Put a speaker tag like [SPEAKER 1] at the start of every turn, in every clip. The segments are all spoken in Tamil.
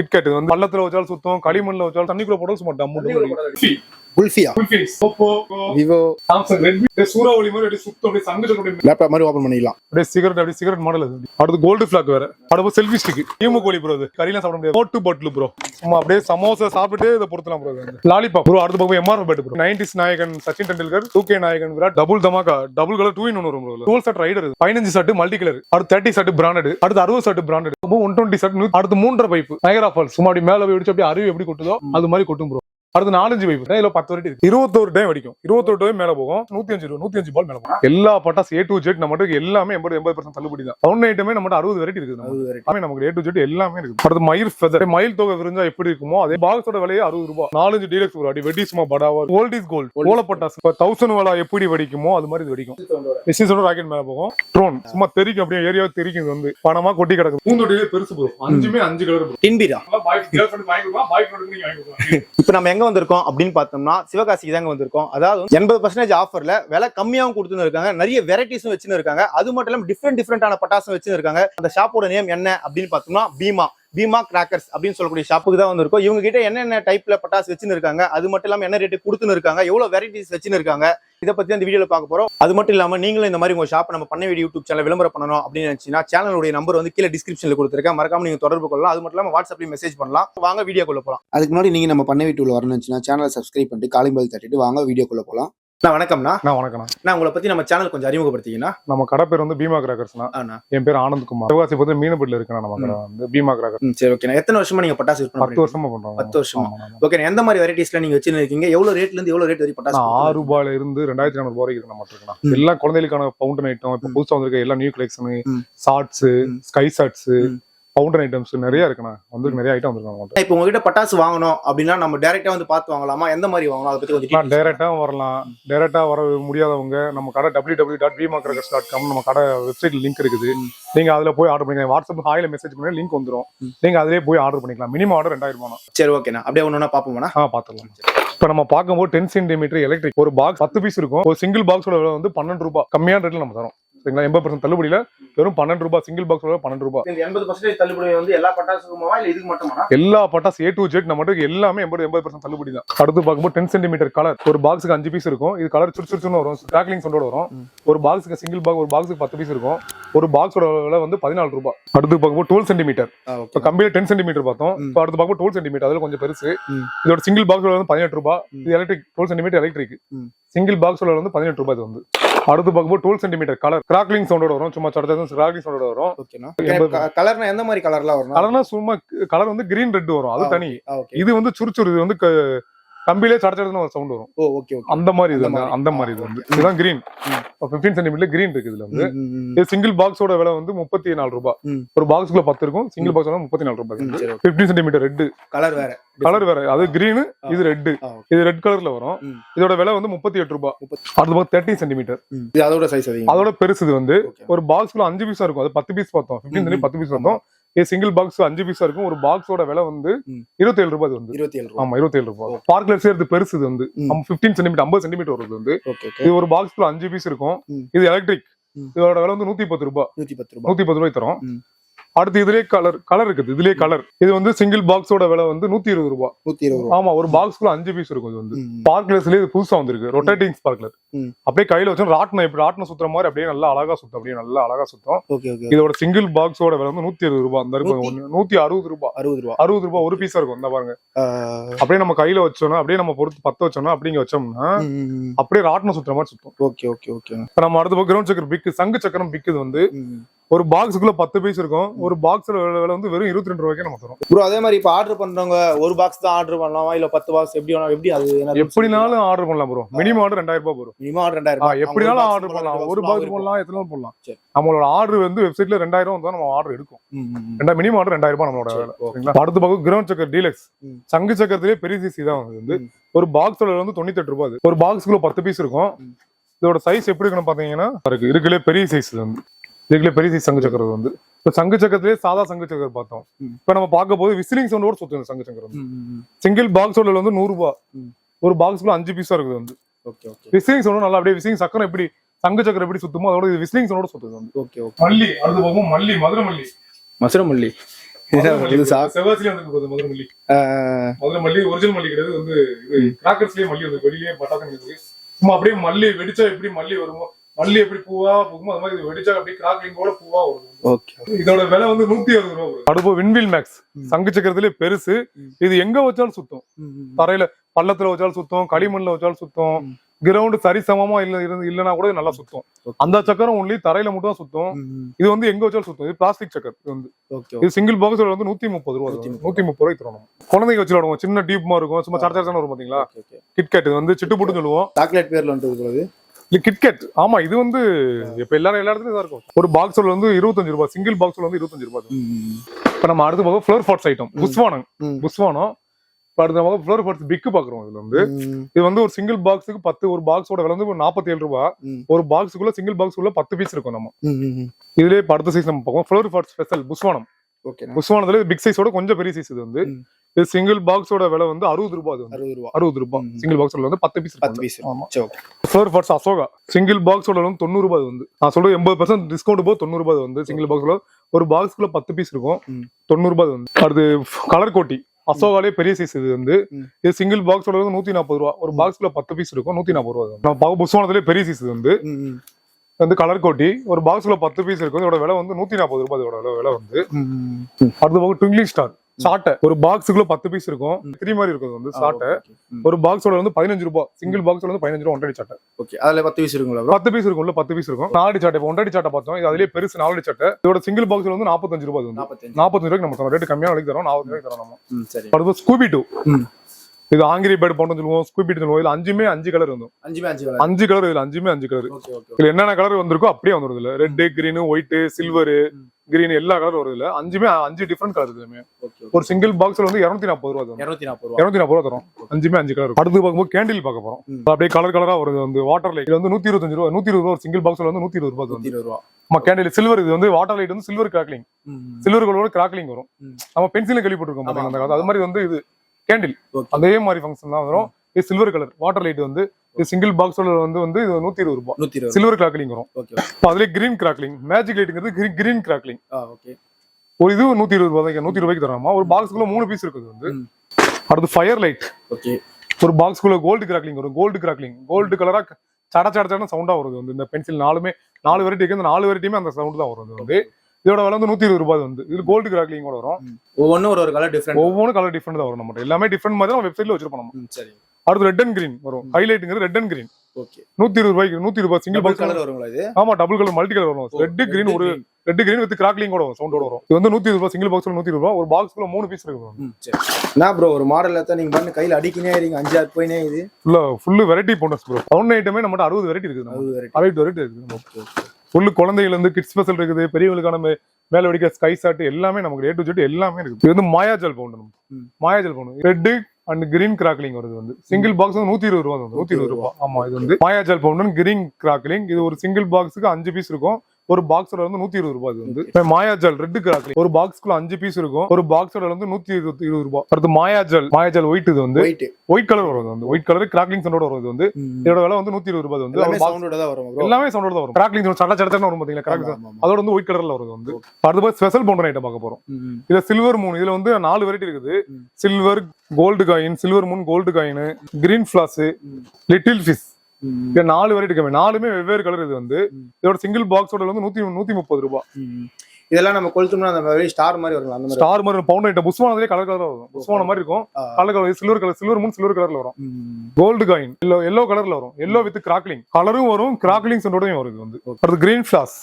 [SPEAKER 1] கிட்கேட் வந்து பள்ளத்துல வச்சாலும் சுத்தம் களிமண்ல வச்சாலும் தண்ணிக்குள்ள போட்டாலும் சும்மா டம்மு
[SPEAKER 2] குல்ஃபியா.
[SPEAKER 1] Oppo
[SPEAKER 2] Vivo.
[SPEAKER 1] Samsung Redmi. சூறாவளி மாதிரி அப்படியே சுத்தம் அப்படியே சங்கு சக்கரம் அப்படியே
[SPEAKER 2] லேப்டாப் மாதிரி ஓபன் பண்ணிக்கலாம்
[SPEAKER 1] அப்படியே சிகரெட் அப்படியே சிகரெட் மாடல் அது. அடுத்து கோல்டு ஃபிளாக் வேற. அடுத்து செல்ஃபி ஸ்டிக் ஈமு கோழி ப்ரோ அது. கறியெல்லாம் சாப்பிட முடியாது. நோட்டு பாட்டில் ப்ரோ சும்மா அப்படியே சமோசா சாப்பிட்டு இதை பொறுத்தலாம் ப்ரோ லாலிபாப் ப்ரோ அடுத்து பக்கம் எம்ஆர் பேட் ப்ரோ நைன்டிஸ் நாயகன் சச்சின் டெண்டுல்கர் டூ கே நாயகன் Virat double Dhamaka. Double colour two in one வரும் ப்ரோ டூல் செட் ரைடர் பதினஞ்சு செட் மல்டி கலர் அடுத்து தேர்ட்டி செட் பிராண்டட் அடுத்து அறுபது set branded one twenty set அடுத்து மூன்றரை பைப் நயகரா ஃபால்ஸ் சும்மா அப்படி மேல வெடிச்சு அப்படியே அருவி எப்படி கொட்டுதோ அது மாதிரி கொட்டும் ப்ரோ அடுத்து நாலஞ்சு பைப் இதுல பத்து வரைக்கும் இருக்கு. இருபத்தோரு டைம் வடிக்கும். இருபத்தோரு டைம் மேல போகும். நூத்தி அஞ்சு ரூபா நூத்தி அஞ்சு பால் மேல போகும். எல்லா பட்டாசு ஏ டு ஜெட் நம்ம எல்லாமே எண்பது எண்பது பர்சன்ட் தள்ளுபடி தான். டவுன் ஐட்டமே நம்ம. அறுபது வெரைட்டி இருக்குது நமக்கு ஏ டு ஜெட் எல்லாமே இருக்கு அடுத்து மயில் ஃபெதர் மயில் தொகை விரிஞ்சா எப்படி இருக்குமோ அதே பாக்ஸோட விலையே அறுபது ரூபாய் நாலஞ்சு டீலக்ஸ் ஒரு அடி வெட்டி சும்மா படாவா கோல்ட் இஸ் கோல்ட் ஓல பட்டாசு. இப்போ தௌசண்ட் வாலா எப்படி வெடிக்குமோ அது மாதிரி இது வெடிக்கும். மிஸ்ஸோட ராக்கெட் மேல போகும். ட்ரோன் சும்மா தெரிக்கும் அப்படியே ஏரியாவை தெரிக்கும் வந்து. பணமா கொட்டி கிடக்கும். பூந்தொட்டிலே பெருசு ப்ரோ அஞ்சுமே அஞ்சு கலர் ப்ரோ
[SPEAKER 2] டின்பீரா இப்போ நம்ம எங்க வந்திருக்கோம் அப்படின்னு பார்த்தோம்னா சிவகாசிக்கு தாங்க வந்திருக்கோம். அதாவது எண்பது பர்சன்டேஜ் ஆஃபர்ல விலை கம்மியாகவும் கொடுத்துன்னு இருக்காங்க. நிறைய வெரைட்டிஸும் வச்சுன்னு இருக்காங்க. அது மட்டும் இல்லாமல் டிஃப்ரெண்ட் டிஃப்ரெண்டான பட்டாசும் வச்சுன்னு இருக்காங்க. அந்த ஷாப்போட நேம் என்ன அப்படின்னு பார்த்தோம்னா பீமா. பீமா கிராக்கர்ஸ் அப்படின்னு சொல்லக்கூடிய ஷாப்புக்கு தான் வந்திருக்கோம். இவங்க கிட்ட என்னென்ன டைப்ல பட்டாசு வச்சுன்னு இருக்காங்க அது மட்டும் இல்லாமல் என்ன ரேட்டு கொடுத்துன்னு இருக்காங்க எவ்வளோ வெரைட்டிஸ் வச்சுன்னு இருக்காங்க இதை பத்தி அந்த வீடியோ பார்க்க போறோம். அது மட்டும் இல்லாமல் நீங்களும் இந்த மாதிரி உங்க ஷாப் நம்ம பண்ண வீடியோ யூடியூப் சேனல் விளம்பரம் பண்ணணும் அப்படின்னு நினைச்சீங்கன்னா சேனலுடைய நம்பர் வந்து கீழே டிஸ்கிரிப்ஷன்ல கொடுத்துருக்கேன். மறக்காம நீங்க தொடர்பு கொள்ளலாம். அது மட்டும் இல்லாமல் வாட்ஸ்அப்லயும் மெசேஜ் பண்ணலாம். வாங்க வீடியோக்குள்ள போகலாம்
[SPEAKER 3] அதுக்கு முன்னாடி நீங்க நம்ம பண்ண வீட்டுக்குள்ள வரணும்னு சேனலை சப்ஸ்கிரைப் பண்ணிட்டு காலிம்பல் தட்டிட்டு வாங்க வீடியோக்குள்ள போகலாம்
[SPEAKER 2] நான் வணக்கம்ண்ணா
[SPEAKER 1] நான் வணக்கம்
[SPEAKER 2] நான் உங்களை பத்தி நம்ம சேனல் கொஞ்சம் அறிமுகப்படுத்திங்கன்னா
[SPEAKER 1] நம்ம கடை பேர் வந்து பீமா கிராக்கர்ஸ்னா என் பேர் ஆனந்த் குமார் சிவகாசி பத்தி மீனப்பட்டில இருக்கு நம்ம கடை வந்து பீமா கிராக்கர்
[SPEAKER 2] ம் சரி ஓகே எத்தனை வருஷமா நீங்க பட்டாசு விற்பனை
[SPEAKER 1] பத்து? வருஷமா பண்றோம்
[SPEAKER 2] பத்து வருஷமா. ஓகே எந்த மாதிரி வெரைட்டிஸ்ல நீங்க வச்சுன்னு இருக்கீங்க எவ்வளவு ரேட்ல இருந்து எவ்வளவு ரேட் வரைக்கும் பட்டாசு
[SPEAKER 1] ஆறு? ரூபாயில இருந்து ரெண்டாயிரத்தி ஐநூறு வரைக்கும் இருக்கு நம்ம இருக்கணும்
[SPEAKER 2] ம்.
[SPEAKER 1] எல்லாம் குழந்தைகளுக்கான பவுண்டன் ஐட்டம் இப்ப. புதுசா வந்திருக்க எல்லா new collection. Shorts. Sky shorts
[SPEAKER 2] ம்.
[SPEAKER 1] பவுண்டன் ஐட்டம்ஸ் நிறைய இருக்குண்ணா. வந்து நிறைய ஐட்டம் வந்திருக்காங்க
[SPEAKER 2] இப்போ உங்ககிட்ட பட்டாசு வாங்கணும் அப்படின்னா நம்ம டைரக்டா வந்து பார்த்து வாங்கலாமா? எந்த மாதிரி வாங்கலாம் அதை பத்தி கொஞ்சம்
[SPEAKER 1] நான்
[SPEAKER 2] details
[SPEAKER 1] டைரக்டா வரலாம். டைரக்டா வர முடியாதவங்க நம்ம கடை W W dot Bheema crackers dot com நம்ம கடை வெப்சைட்ல லிங்க் இருக்குது.
[SPEAKER 2] ம்.
[SPEAKER 1] நீங்க அதுல போய் ஆர்டர் பண்ணிக்கலாம். வாட்ஸ்அப் ஹாயில மெசேஜ் பண்ணி லிங்க் வந்துரும்.
[SPEAKER 2] ம்.
[SPEAKER 1] நீங்க அதிலே போய் ஆர்டர் பண்ணிக்கலாம். மினிமம் ஆர்டர் ரெண்டாயிரம் ரூபாய்
[SPEAKER 2] சரி ஓகேண்ணா அப்படியே ஒண்ணா பாப்போம்னா
[SPEAKER 1] ஆ பாத்துடலாம் இப்ப நம்ம பார்க்கும்போது டென் சென்டிமீட்டர் எலக்ட்ரிக் ஒரு பாக்ஸ் பத்து பீஸ் இருக்கும். ஒரு சிங்கிள் பாக்ஸோட விலை வந்து பன்னெண்டு ரூபாய். கம்மியான ரேட்ல நம்ம தரோம். சரிங்களா? எண்பது பர்சன்ட் தள்ளுபடியில வெறும் பன்னெண்டு ரூபாய் சிங்கிள் பாக்ஸோட பன்னெண்டு ரூபாய்.
[SPEAKER 2] இந்த எண்பது பர்சன்டேஜ் தள்ளுபடி வந்து எல்லா பட்டாசுக்குமா இல்ல இதுக்கு மட்டுமா
[SPEAKER 1] எல்லா பட்டாஸ் ஏ டு ஜெட் நம்ம எல்லாமே எண்பது எண்பது பர்சன்ட் தள்ளுபடி தான். அடுத்து பார்க்கும்போது டென் சென்டிமீட்டர் கலர் ஒரு பாக்ஸுக்கு அஞ்சு பீஸ் இருக்கும். இது கலர் சுடு சுடுன்னு வரும். கிராக்லிங் சவுண்டோட வரும். ஒரு பாக்ஸுக்கு சிங்கிள் பாக்ஸ் ஒரு பாக்ஸுக்கு பத்து பீஸ் இருக்கும். ஒரு பாக்ஸோட விலை வந்து பதினாலு ரூபாய். அடுத்து பார்க்கும்போது டுவெல் சென்டிமீட்டர் இப்போ கம்பியில டென் சென்டிமீட்டர் பார்த்தோம். இப்போ அடுத்து பார்க்கும்போது டுவெல் சென்டிமீட்டர் அதுல கொஞ்சம் பெருசு. இதோட சிங்கிள் பாக்ஸோட வந்து பதினெட்டு ரூபாய். இது electric twelve centimetre electric. Single பாக்ஸோட வந்து பதினெட்டு ரூபாய் இது வந்து. அடுத்து பார்க்கும்போது டுவெல் சென்டிமீட்டர் கலர் கிராக்லிங் சவுண்டோட வரும். சும்மா சடத்தை கிராக்லிங் சவுண்டோட வரும்.
[SPEAKER 2] கலர்னா எந்த மாதிரி கலர்லாம் வரும்
[SPEAKER 1] கலர்னா சும்மா கலர் வந்து கிரீன் ரெட் வரும். அது தனி. இது வந்து சுறுச்சுறு இது வந்து க- கம்பியிலே சடச்சடன்னு ஒரு சவுண்ட் வரும்.
[SPEAKER 2] ஓ ஓகே ஓகே
[SPEAKER 1] அந்த மாதிரி இது
[SPEAKER 2] அந்த
[SPEAKER 1] வந்து
[SPEAKER 2] மாதிரி.
[SPEAKER 1] அந்த மாதிரி இது வந்து. இதுதான் கிரீன்
[SPEAKER 2] ம்.
[SPEAKER 1] பிப்டீன் சென்டிமீட்டர் கிரீன் இருக்கு இதுல வந்து. இது சிங்கிள் பாக்ஸோட விலை வந்து முப்பத்தி நாலு ரூபாய். ஒரு பாக்ஸ்க்குள்ள பத்து இருக்கும் சிங்கிள் பாக்ஸ் முப்பத்தி நாலு ரூபாய் பிப்டீன் சென்டிமீட்டர் ரெட்
[SPEAKER 2] கலர் வேற.
[SPEAKER 1] கலர் வேற. அது கிரீன். இது ரெட். இது ரெட் கலர்ல வரும். இதோட விலை வந்து முப்பத்தி எட்டு ரூபாய். அடுத்து பார்த்து தேர்ட்டி சென்டிமீட்டர்
[SPEAKER 2] அதோட சைஸ் அதிகம்?
[SPEAKER 1] அதோட பெருசு இது வந்து ஒரு பாக்ஸ்க்குள்ள அஞ்சு பீஸா இருக்கும். அது பத்து பீஸ் பார்த்தோம்.
[SPEAKER 2] ம்.
[SPEAKER 1] பத்து பீஸ் பார்த்தோம். இது சிங்கிள் பாக்ஸ் அஞ்சு பீஸா இருக்கும் ஒரு பாக்ஸோட விலை வந்து. இருபத்தி ஏழு ரூபாய் வந்து
[SPEAKER 2] இருபத்தி ஏழு
[SPEAKER 1] ஆமா இருபத்தி ஏழு ரூபாய்
[SPEAKER 2] ஓ.
[SPEAKER 1] பார்க்ல சேர்த்து பெருசு இது வந்து. பிப்டீன் சென்டிமீட்டர் ஐம்பது சென்டிமீட்டர் வருது வந்து இது ஒரு பாக்ஸ்க்குள்ள அஞ்சு பீஸ் இருக்கும். இது எலக்ட்ரிக். இதோட விலை வந்து நூத்தி பத்து ரூபாய்
[SPEAKER 2] நூத்தி பத்து ரூபா
[SPEAKER 1] நூத்தி பத்து ரூபாய் தரும். அடுத்து இதுலயே கலர் கலர் இருக்குது. இதுலயே கலர் இது வந்து சிங்கிள் பாக்ஸோட விலை வந்து நூத்தி இருபது ரூபாய்
[SPEAKER 2] நூத்தி இருபது ரூபா.
[SPEAKER 1] ஆமா ஒரு பாக்ஸ்க்குள்ள அஞ்சு பீஸ் இருக்கும் இது வந்து. ஸ்பார்க்லர்ஸ்லயே இது புதுசா வந்திருக்கு. Rotating sparkler. அப்படியே கையில வச்சு ராட்னம் இப்படி ராட்னம் சுத்துற மாதிரி அப்படியே நல்லா அழகா சுத்தும். அப்படியே நல்லா அழகா சுத்தம். இதோட சிங்கிள் பாக்ஸோட விலை வந்து நூத்தி அறுபது ரூபாய் அந்த இருக்கும்.
[SPEAKER 2] நூத்தி?
[SPEAKER 1] அறுபது ரூபாய்
[SPEAKER 2] அறுபது ரூபா.
[SPEAKER 1] அறுபது ரூபாய் ஒரு பீஸா இருக்கும். இந்த பாருங்க. அப்படியே நம்ம கையில வச்சோம்னா அப்படியே நம்ம பொறுத்து பத்த வச்சோம்னா அப்படிங்க வச்சோம்னா. அப்படியே ராட்னம் சுத்துற மாதிரி சுத்தும்.
[SPEAKER 2] Okay okay okay.
[SPEAKER 1] நம்ம அடுத்த கிரவுண்ட் சக்கரம் பிக் சங்கு சக்கரம் பிக் இது வந்து. ஒரு பாக்ஸுக்குள்ள பத்து பீஸ் இருக்கும். ஒரு பாக்ஸ்ல விலை வந்து வெறும் இருபத்தி ரெண்டு ரூபாய்க்கு நம்ம தரும்
[SPEAKER 2] ப்ரோ அதே மாதிரி இப்போ ஆர்டர் பண்றவங்க ஒரு பாக்ஸ் தான் ஆர்டர் பண்ணலாமா இல்ல பத்து பாக்ஸ் எப்படி வேணா எப்படி அது
[SPEAKER 1] எப்படினாலும் ஆர்டர் பண்ணலாம் ப்ரோ மினிமம் ஆர்டர் ரெண்டாயிரம் ரூபாய் வரும்
[SPEAKER 2] மினிமம் ஆர்டர் ரெண்டாயிரம்.
[SPEAKER 1] எப்படினாலும் ஆர்டர் பண்ணலாம் ஒரு பாக்ஸ். பண்ணலாம் எத்தனை
[SPEAKER 2] சரி.
[SPEAKER 1] நம்மளோட ஆர்டர் வந்து வெப்சைட்ல ரெண்டாயிரம் தான் நம்ம ஆர்டர் எடுக்கும். ரெண்டா மினிமம் ஆர்டர் ரெண்டாயிரம் ரூபாய் நம்மளோட வேலை அடுத்த பக்கம் கிரவுண்ட் சக்கர் டீலக்ஸ். சங்கு சக்கரத்திலே பெரிய சிசி தான் வந்து. ஒரு பாக்ஸோட வந்து தொண்ணூத்தி எட்டு ரூபாய். ஒரு பாக்ஸ்க்குள்ள பத்து பீஸ் இருக்கும். இதோட சைஸ் எப்படி இருக்குன்னு பாத்தீங்கன்னா இருக்கு இருக்குலே பெரிய சைஸ் வந்து இதுக்குள்ளே பெரிய சைஸ் சங்கு சக்கரம் வந்து இப்போ சங்கு சக்கரத்திலே சாதா சங்கு சக்கரம் பார்த்தோம். இப்போ நம்ம பார்க்க போது விசிலிங் சவுண்டோட சுத்தும் சங்கு சக்கரம். சிங்கிள் பாக்ஸோட வந்து நூறு ரூபாய்
[SPEAKER 2] ம்.
[SPEAKER 1] ஒரு பாக்ஸ்க்குள்ள அஞ்சு பீஸா இருக்குது வந்து. விசிலிங் சவுண்ட் நல்லா அப்படியே விசிலிங் சக்கரம் எப்படி சங்கு சக்கரம் எப்படி சுத்துமோ அதோட இது விசிலிங் சவுண்டோட சுத்துது வந்து.
[SPEAKER 2] Okay okay.
[SPEAKER 1] மல்லி அடுத்து பார்ப்போம் மல்லி மதுரை மல்லி? செவ்வாசிலே வந்து மதுரை மல்லி
[SPEAKER 2] ஆஹ்
[SPEAKER 1] மதுரை மல்லி ஒரிஜினல் மல்லி கிடையாது வந்து கிராக்கர்ஸ்லயே மல்லி வந்து வெளியிலேயே சும்மா அப்படியே மல்லி வெடிச்சா எப்படி மல்லி வருமோ மல்லி எப்படி பூவா போகுமோ அது மாதிரி வெடிச்சா அப்படியே கிராக்லிங்கோட பூவா வரும்.
[SPEAKER 2] ஓகே.
[SPEAKER 1] இதோட விலை வந்து நூத்தி அறுபது ரூபா. அடுப்பு விண்வில் மேக்ஸ் சங்கு சக்கரத்திலே பெருசு. இது எங்க வச்சாலும் சுத்தம். தரையில பள்ளத்துல வச்சாலும் சுத்தம் களிமண்ல வச்சாலும் சுத்தம். கிரவுண்ட் சரிசமமா இல்ல இருந்து இல்லனா கூட நல்லா சுத்தம். அந்த சக்கரம் ஒன்லி தரையில மட்டும் தான் சுத்தம். இது வந்து எங்க வச்சாலும் சுத்தம். இது பிளாஸ்டிக் சக்கர் இது வந்து.
[SPEAKER 2] ஓகே
[SPEAKER 1] இது சிங்கிள் பாக்ஸ் வந்து நூத்தி முப்பது ரூபா. நூத்தி முப்பது. ரூபாய்க்கு தரணும் குழந்தைங்க வச்சு விடுவோம் சின்ன டீப் இருக்கும். சும்மா சடன்னு வரும் பாத்தீங்களா? கிட்கேட் இது வந்து சிட்டு சொல்லுவோம்.
[SPEAKER 2] சாக்லேட் பேர்ல போகுது
[SPEAKER 1] இல்ல கிட்கேட் ஆமா இது வந்து இப்ப எல்லாரும் எல்லா இடத்துலயும் தான் இருக்கும். ஒரு பாக்ஸ் வந்து இருபத்தஞ்சு ரூபாய் சிங்கிள் பாக்ஸ் வந்து இருபத்தஞ்சு ரூபாய். இப்ப நம்ம அடுத்து பார்க்க ஃபிளோர் ஃபார்ட்ஸ் ஐட்டம் புஸ்வானம். புஸ்வானம் அடுத்து நம்ம ஃபிளோர் ஃபார்ட்ஸ் பிக்கு பாக்குறோம் இதுல வந்து. இது வந்து ஒரு சிங்கிள் பாக்ஸுக்கு பத்து ஒரு பாக்ஸோட விலை வந்து நாற்பத்தி ஏழு ரூபாய்.
[SPEAKER 2] ம்.
[SPEAKER 1] ஒரு பாக்ஸுக்குள்ள சிங்கிள் பாக்ஸுக்குள்ள பத்து பீஸ் இருக்கும் நம்ம. இதுலயே அடுத்த சைஸ் நம்ம பார்ப்போம். ஃபிளோர் ஃபார்ட் ஸ்பெஷல் புஸ்வானம்
[SPEAKER 2] ஓகே
[SPEAKER 1] புஸ்வானத்துல பிக் சைஸோட கொஞ்சம் பெரிய சைஸ் இது வந்து. இது சிங்கிள் பாக்ஸோட விலை வந்து அறுபது ரூபாய் அது
[SPEAKER 2] அறுபது ரூபா.
[SPEAKER 1] அறுபது ரூபாய். சிங்கிள் பாக்ஸ்ல வந்து பத்து பீஸ்
[SPEAKER 2] பத்து பீஸ்
[SPEAKER 1] ஆமா. ஃபிளோர் ஃபார்ட்ஸ் அசோகா சிங்கிள் பாக்ஸோட வந்து தொண்ணூறு ரூபாய் வந்து. நான் சொல்றது எண்பது பர்சன்ட் டிஸ்கவுண்ட் போது தொண்ணூறு ரூபாய் வந்து. சிங்கிள் பாக்ஸ்ல ஒரு பாக்ஸ்க்குள்ள பத்து பீஸ் இருக்கும். தொண்ணூறு ரூபாய் வந்து. அடுத்து கலர் கோட்டி. அசோகாலே பெரிய சைஸ் இது வந்து. இது சிங்கிள் பாக்ஸோட வந்து நூத்தி நாற்பது ரூபா. ஒரு பாக்ஸ்க்குள்ள பத்து பீஸ் இருக்கும். நூத்தி நாற்பது ரூபா பார்க்க புஸ்வானத்திலே பெரிய சைஸ் இது வந்து. வந்து கலர் கோட்டி ஒரு பாக்ஸ்ல பத்து பீஸ் இருக்கும் இதோட விலை வந்து நூத்தி நாற்பது ரூபாய். இதோட விலை- வந்து அடுத்து போக ட்விங்லிங் ஸ்டார் சாட்டை ஒரு பாக்ஸுக்குள்ள பத்து பீஸ் இருக்கும். த்ரீ மாதிரி இருக்கும். வந்து சாட்டை ஒரு பாக்ஸோட வந்து பதினஞ்சு ரூபாய். சிங்கிள் பாக்ஸோட வந்து பதினஞ்சு ரூபா ஒன்றரை சாட்டை
[SPEAKER 2] ஓகே அதுல பத்து பீஸ் bro?
[SPEAKER 1] பத்து பீஸ் இருக்கும். பத்து பீஸ் இருக்கும். நாலு சாட்டை இப்போ ஒன்றரை சாட்டை பார்த்தோம். இது அதுலயே பெருசு நாலு சாட்டை இதோட சிங்கிள் பாக்ஸ்ல வந்து நாற்பத்தஞ்சு ரூபாய் வந்து.
[SPEAKER 2] நாற்பத்தஞ்சு
[SPEAKER 1] ரூபாய்க்கு நம்ம தரோம் ரேட் கம்மியான விலைக்கு தரோம். நாற்பது ரூபாய்க்கு தரோம் நம்ம. அடுத்து ஸ்கூபி டூ. இது ஆங்கிரி பேர்ட் போட்டு சொல்லுவோம் ஸ்கூபி டூ சொல்லுவோம். இதுல அஞ்சுமே அஞ்சு கலர் வந்து
[SPEAKER 2] அஞ்சுமே அஞ்சு கலர்
[SPEAKER 1] அஞ்சு கலர் இதுல அஞ்சுமே அஞ்சு கலர் இதுல என்னென்ன கலர் வந்திருக்கோ அப்படியே வந்துருது இல்ல red green white silver. Green எல்லா கலரும் வருது இல்ல அஞ்சுமே அஞ்சு டிஃப்ரெண்ட் கலர்
[SPEAKER 2] ஓகே
[SPEAKER 1] ஒரு சிங்கிள் பாக்ஸ்ல வந்து இருநூத்தி நாற்பது ரூபா வரும்
[SPEAKER 2] இருநூத்தி நாற்பது ரூபா.
[SPEAKER 1] இருநூத்தி நாற்பது ரூபா தரும். அஞ்சுமே அஞ்சு கலர் அடுத்து பார்க்கும்போது கேண்டில் பார்க்க போறோம். அப்படியே கலர் கலரா வருது. வந்து வாட்டர் லைட் இது வந்து நூத்தி இருபத்தஞ்சு ரூபா நூத்தி இருபது ரூபா ஒரு சிங்கிள் பாக்ஸ்ல வந்து நூத்தி இருபது ரூபாய் வந்து
[SPEAKER 2] நூத்தி இருபது ரூபா.
[SPEAKER 1] நம்ம கேண்டில் சில்வர் இது வந்து வாட்டர் லைட் வந்து சில்வர் கிராக்லிங். சில்வர் கலரோட கிராக்லிங் வரும். நம்ம பென்சிலும் கேள்விப்பட்டிருக்கோம் அந்த. அது மாதிரி வந்து இது. கேண்டில். அதே மாதிரி ஃபங்க்ஷன் தான் வரும். இது சில்வர் கலர் வாட்டர் லைட் வந்து இது சிங்கிள் பாக்ஸோட வந்து வந்து இது நூத்தி இருபது ரூபாய்
[SPEAKER 2] நூத்தி இருபது
[SPEAKER 1] சில்வர் கிராக்லிங் வரும் அதுல கிரீன் கிராக்லிங் மேஜிக் லைட்டுங்கிறது கிரீன் கிராக்லிங் ஒரு இது நூத்தி இருபது ரூபாய்க்கு நூத்தி ரூபாய்க்கு தராமா? ஒரு பாக்ஸ்க்குள்ள மூணு பீஸ் இருக்குது வந்து. அடுத்து ஃபயர் லைட்
[SPEAKER 2] ஓகே
[SPEAKER 1] ஒரு பாக்ஸ்க்குள்ள கோல்டு கிராக்லிங் வரும். கோல்டு கிராக்லிங் கோல்டு கலரா சட சட சடன்னு சவுண்டா வருது வந்து. இந்த பென்சில் நாலுமே நாலு வெரைட்டி இருக்கு இந்த நாலு வெரைட்டியுமே அந்த சவுண்ட் தான் வரும் இது வந்து இதோட விலை வந்து நூத்தி இருபது ரூபாய் வந்து. இது கோல்டு கிராக்லிங்கோட வரும்.
[SPEAKER 2] ஒவ்வொன்றும் ஒரு ஒரு கலர் டிஃப்ரெண்ட்
[SPEAKER 1] ஒவ்வொன்றும் கலர் டிஃப்ரெண்ட் தான் வரும் நம்ம எல்லாமே டிஃப்ரெண்ட் மாதிரி நம்ம வெப்சைட்ல வச்சிருப்போம் நம்ம.
[SPEAKER 2] சரி.
[SPEAKER 1] அடுத்து ரெட் அண்ட் கிரீன் வரும். ஹைலைட்டுங்கிறது ரெட் அண்ட் கிரீன்
[SPEAKER 2] ஓகே.
[SPEAKER 1] நூத்தி இருபது ரூபாய்க்கு நூத்தி இருபது சிங்கிள் பாக்ஸ்
[SPEAKER 2] கலர் வருங்களா இது?
[SPEAKER 1] ஆமா டபுள் கலர் மல்டி கலர் வரும். ரெட் கிரீன் ஒரு ரெட் கிரீன் வித் கிராக்லிங் கூட வரும் சவுண்டோட வரும். இது வந்து நூத்தி இருபது ரூபாய் சிங்கிள் பாக்ஸ்ல நூத்தி இருபது ரூபாய். ஒரு பாக்ஸ்க்குள்ள மூணு பீஸ் இருக்கு
[SPEAKER 2] என்ன ப்ரோ ஒரு மாடல் தான் நீங்க பண்ணு. கையில அடிக்கினே இருங்க அஞ்சு ஆறு போயினே இது.
[SPEAKER 1] ஃபுல்லா full variety bonus bro one ஐட்டமே நம்மகிட்ட அறுபது வெரைட்டி இருக்குது. நம்ம
[SPEAKER 2] அது வெரைட்டி
[SPEAKER 1] அறுபது வெரைட்டி இருக்குது. ஃபுல்லு குழந்தைகள் இருந்து கிட்ஸ் ஸ்பெஷல் இருக்குது பெரியவங்களுக்கான மேல வெடிக்க ஸ்கை சாட் எல்லாமே நமக்கு ஏ டு ஜெட் எல்லாமே இருக்குது. இது வந்து மாயாஜல் பவுண்டர்
[SPEAKER 2] ம்.
[SPEAKER 1] Mayajal fountain red and green crackling வருது வந்து. சிங்கிள் பாக்ஸ் வந்து நூத்தி இருபது ரூபா வந்து நூத்தி இருபது ரூபாய் ஆமா இது வந்து மாயாஜல் பவுண்டர் கிரீன் கிராக்லிங் இது ஒரு சிங்கிள் பாக்ஸுக்கு அஞ்சு பீஸ் இருக்கும். ஒரு பாக்ஸோட வந்து நூத்தி இருபது ரூபாய் வந்து. மாயாஜல் ரெட் கிராக்லிங் ஒரு பாக்ஸ்க்குள்ள அஞ்சு பீஸ் இருக்கும். ஒரு பாக்ஸோட வந்து நூத்தி இருபது இருபது ரூபாய். அடுத்து மாயாஜல் மாயாஜல் ஒயிட் இது வந்து.
[SPEAKER 2] ஒயிட்
[SPEAKER 1] கலர் வரும் இது வந்து. ஒயிட் கலர் கிராக்லிங் சண்டோட வரும் இது வந்து. இதோட விலை வந்து நூத்தி இருபது ரூபாய் வந்து.
[SPEAKER 2] எல்லாமே சவுண்டோட தான் வரும் ப்ரோ
[SPEAKER 1] எல்லாமே சவுண்டோட தான் வரும். கிராக்லிங் சட சடன்னு வரும் பாத்தீங்களா கிராக் அதோட வந்து ஒயிட் கலர்ல வருது வந்து. அடுத்த போய் ஸ்பெஷல் பவுண்டர் ஐட்டம் பார்க்க போறோம். இதுல சில்வர் மூன் இதுல வந்து நாலு வெரைட்டி இருக்குது. Silver gold coin silver moon gold coin green flash little fish இது நாலு வெரைட்டி கம்மி. நாலுமே வெவ்வேறு கலர் இது வந்து. இதோட சிங்கிள் பாக்ஸோட வந்து நூத்தி நூத்தி முப்பது ரூபாய்
[SPEAKER 2] இதெல்லாம் நம்ம கொளுத்தோம்னா அந்த மாதிரி ஸ்டார் மாதிரி வரும் அந்த மாதிரி.
[SPEAKER 1] ஸ்டார் மாதிரி பவுண்ட் ஐட்டம் புஸ்வானத்திலே கலர் கலரா வரும். புஸ்வான மாதிரி இருக்கும். Colour colour silver colour silver moon silver கலர்ல வரும். கோல்டு காயின் எல்லோ எல்லோ கலர்ல வரும். எல்லோ வித் கிராக்லிங் கலரும் வரும். கிராக்லிங் சென்டோடையும் வரும் இது வந்து. அடுத்து கிரீன் ஃபிளாஸ்.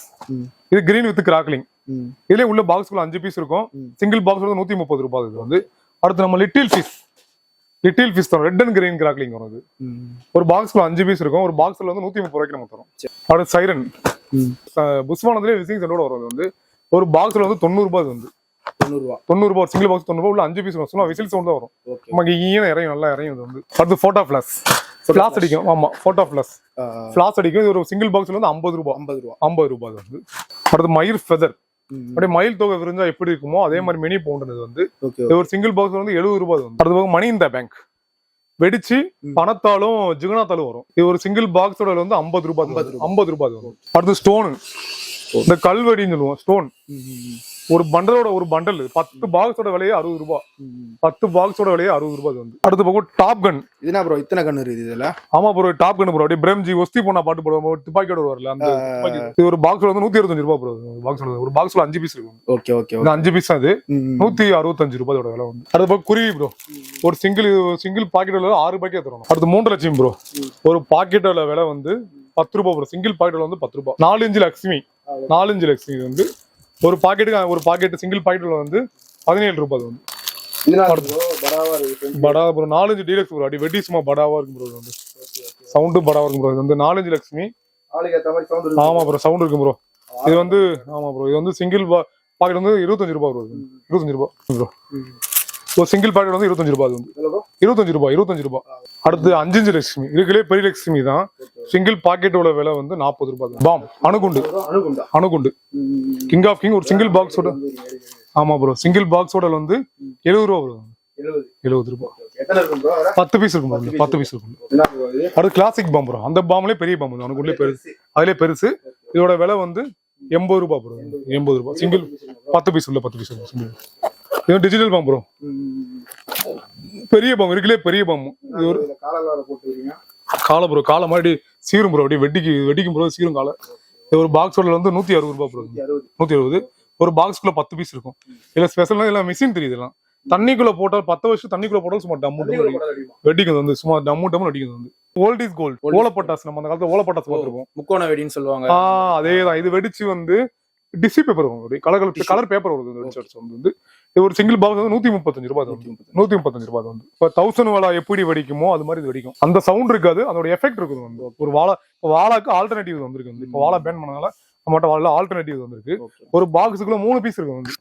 [SPEAKER 1] இது கிரீன் வித் கிராக்லிங்
[SPEAKER 2] ம்.
[SPEAKER 1] இதுலயே உள்ள பாக்ஸ்க்குள்ள அஞ்சு பீஸ் இருக்கும். சிங்கிள் பாக்ஸ் வந்து நூத்தி முப்பது ரூபாய் இது வந்து. அடுத்து நம்ம லிட்டில் ஃபிஷ் லிட்டில் ஃபிஷ் தரும். ரெட் அண்ட் கிரீன் கிராக்லிங் வரும்
[SPEAKER 2] ம்.
[SPEAKER 1] ஒரு பாக்ஸ்க்குள்ள அஞ்சு பீஸ் இருக்கும். ஒரு பாக்ஸ்ல வந்து நூத்தி முப்பது ரூபாய்க்கு நம்ம தரும். அடுத்து சைரன்
[SPEAKER 2] ம்.
[SPEAKER 1] புஸ்வானத்திலே விசிங் சென்டோட வரும் வந்து ஒரு பாக்ஸ்ல வந்து தொண்ணூறு ரூபாய் வந்து.
[SPEAKER 2] தொண்ணூறு ரூபா.
[SPEAKER 1] தொண்ணூறு ரூபாய் சிங்கிள் பாக்ஸ் தொண்ணூறு ரூபாய் உள்ள அஞ்சு பீஸ் வரும். சும்மா விசில் சவுண்ட் தான் வரும். நமக்கு ஈன இறையும் நல்லா இறையும் இது வந்து. அடுத்து போட்டோ ஃபிளாஸ் ஃபிளாஸ் அடிக்கும். ஆமா போட்டோ ஃபிளாஸ் ஃபிளாஸ் அடிக்கும். இது ஒரு சிங்கிள் பாக்ஸ்ல வந்து ஐம்பது ரூபாய்.
[SPEAKER 2] ஐம்பது ரூபா.
[SPEAKER 1] ஐம்பது ரூபாய் இது வந்து. அடுத்து மயில் ஃபெதர். அப்படியே மயில் தொகை விரிஞ்சா எப்படி இருக்குமோ அதே மாதிரி மினி பவுண்ட் இது வந்து ஒரு சிங்கிள் பாக்ஸ் வந்து எழுபது ரூபாய் வந்து. அடுத்து போக மணி இந்த பேங்க் வெடிச்சு. பணத்தாலும் ஜிகுனாத்தாலும் வரும். இது ஒரு சிங்கிள் பாக்ஸோட வந்து ஐம்பது ரூபாய்
[SPEAKER 2] 50 ரூபாய்.
[SPEAKER 1] ஐம்பது ரூபாய் வரும் அடுத்து ஸ்டோன் இந்த கல்வெடின்னு சொல்லுவோம் ஸ்டோன். ஒரு பண்டலோட ஒரு பண்டல் பத்து பாக்ஸோட விலையே அறுபது ரூபாய் பத்து பாக்ஸோட விலையே அறுபது ரூபாய் வந்து. அடுத்து பக்கம் டாப் கன்
[SPEAKER 3] இது என்ன ப்ரோ இத்தனை கண்ணு இருக்குது இதுல?
[SPEAKER 1] ஆமா ப்ரோ டாப் கன் ப்ரோ அப்படியே பிரேம்ஜி ஒஸ்தி போனா பாட்டு போடுவோம் துப்பாக்கியோட வரல அந்த. இது ஒரு பாக்ஸ்ல வந்து நூத்தி இருபத்தஞ்சு ரூபாய் ப்ரோ பாக்ஸ்ல ஒரு பாக்ஸ்ல அஞ்சு பீஸ் இருக்கும்
[SPEAKER 3] ஓகே ஓகே
[SPEAKER 1] இந்த அஞ்சு பீஸ் அது நூத்தி அறுபத்தஞ்சு ரூபாயோட விலை வந்து. அடுத்து பக்கம் குருவி ப்ரோ ஒரு சிங்கிள் சிங்கிள் பாக்கெட்ல ஆறு பாக்கெட் தரணும். அடுத்து மூன்று லட்சம் ப்ரோ ஒரு பாக்கெட்டோட விலை வந்து பத்து ரூபாய் ப்ரோ சிங்கிள் பாக்கெட்ல வந்து பத்து ரூபாய் நாலு இன்ச்சு லக்ஷ்மி. நாலு இன்ச்சு லக்ஷ்மி வந்து ஒரு பாக்கெட்டுக்கு ஒரு பாக்கெட் சிங்கிள் பாக்கெட்டில் வந்து பதினேழு ரூபாய் வந்து. படா ப்ரோ நாலஞ்சு டீலக்ஸ் ப்ரோ அடி வெட்டி சும்மா படாவா இருக்கும் ப்ரோ வந்து. சவுண்டு படாவா இருக்கும் ப்ரோ இது வந்து நாலஞ்சு லட்சுமி ஆமா ப்ரோ சவுண்ட் இருக்கும் ப்ரோ இது வந்து ஆமா ப்ரோ இது வந்து சிங்கிள் பாக்கெட் வந்து இருபத்தஞ்சு ரூபாய் ப்ரோ இருபத்தஞ்சு ரூபாய் ப்ரோ ஒரு சிங்கிள் பாக்கெட் வந்து இருபத்தஞ்சு ரூபாய் அது வந்து. இருபத்தஞ்சு ரூபாய் இருபத்தஞ்சு ரூபாய். அடுத்து அஞ்சஞ்சு லட்சுமி. இதுக்குள்ளே பெரிய லட்சுமி தான். சிங்கிள் பாக்கெட்டோட விலை வந்து நாற்பது ரூபாய். பாம் அணுகுண்டு. அணுகுண்டு? கிங் ஆஃப் கிங் ஒரு சிங்கிள் பாக்ஸோட ஆமா ப்ரோ சிங்கிள் பாக்ஸோட வந்து எழுபது ரூபா வரும். எழுபது ரூபாய். பத்து பீஸ் இருக்கும். பத்து பீஸ் இருக்கும். அடுத்து கிளாசிக் பாம் ப்ரோ அந்த பாம்லயே பெரிய பாம் அணுகுண்டே பெருசு. அதுலயே பெருசு. இதோட விலை வந்து எண்பது ரூபாய் ப்ரோ எண்பது ரூபாய். சிங்கிள் பத்து பீஸ் உள்ள பத்து பீஸ் இது டிஜிட்டல் பாம் ப்ரோ பெரிய பாம் இருக்குல்லே பெரிய பாம் இது ஒரு காலை ப்ரோ காலை மாதிரி சீரும் ப்ரோ அப்படியே வெட்டிக்கு வெட்டிக்கும் ப்ரோ சீரும் காலை. இது ஒரு பாக்ஸோட வந்து நூத்தி அறுபது ரூபாய் ப்ரோ நூத்தி அறுபது. ஒரு பாக்ஸ்க்குள்ள பத்து பீஸ் இருக்கும். இல்ல ஸ்பெஷல்னா எல்லாம் மிஷின் தெரியுது எல்லாம். தண்ணிக்குள்ள போட்டால் பத்து வருஷம் தண்ணிக்குள்ள போட்டாலும் சும்மா டம்மு டம்மு வெட்டிக்கிறது வந்து சும்மா டம்மு டம்மு அடிக்கிறது வந்து. ஓல்ட் இஸ் கோல்ட் ஓலப்பட்டாஸ் நம்ம அந்த காலத்துல ஓலப்பட்டாஸ் பார்த்துருப்போம்.
[SPEAKER 3] முக்கோண வெடின்னு சொல்லுவாங்க.
[SPEAKER 1] ஆஹ் அதேதான். இது வெடிச்சு வந்து டிசி பேப்பர் வரும். கலர் கலர் கலர் பேப்பர் வருது வந்து ஒரு சிங்கிள் பாக்ஸ் வந்து நூத்தி முப்பத்தஞ்சு ரூபாய். நூத்தி முப்பத்தஞ்சு. ரூபாய் வந்து இப்போ தௌசண்ட் வாழா எப்படி வெடிக்குமோ அது மாதிரி இது வெடிக்கும். அந்த சவுண்ட் இருக்காது அதோட எஃபெக்ட் இருக்குது வந்து. ஒரு வாழை இப்போ வாழாக்கு ஆல்டர்னேட்டிவ் வந்திருக்கு வந்து. இப்போ வாழை பேன் பண்ணனால நம்மகிட்ட வாழை ஆல்டர்னேட்டிவ் வந்திருக்கு. ஒரு பாக்ஸுக்குள்ள மூணு பீஸ் இருக்கும் வந்து.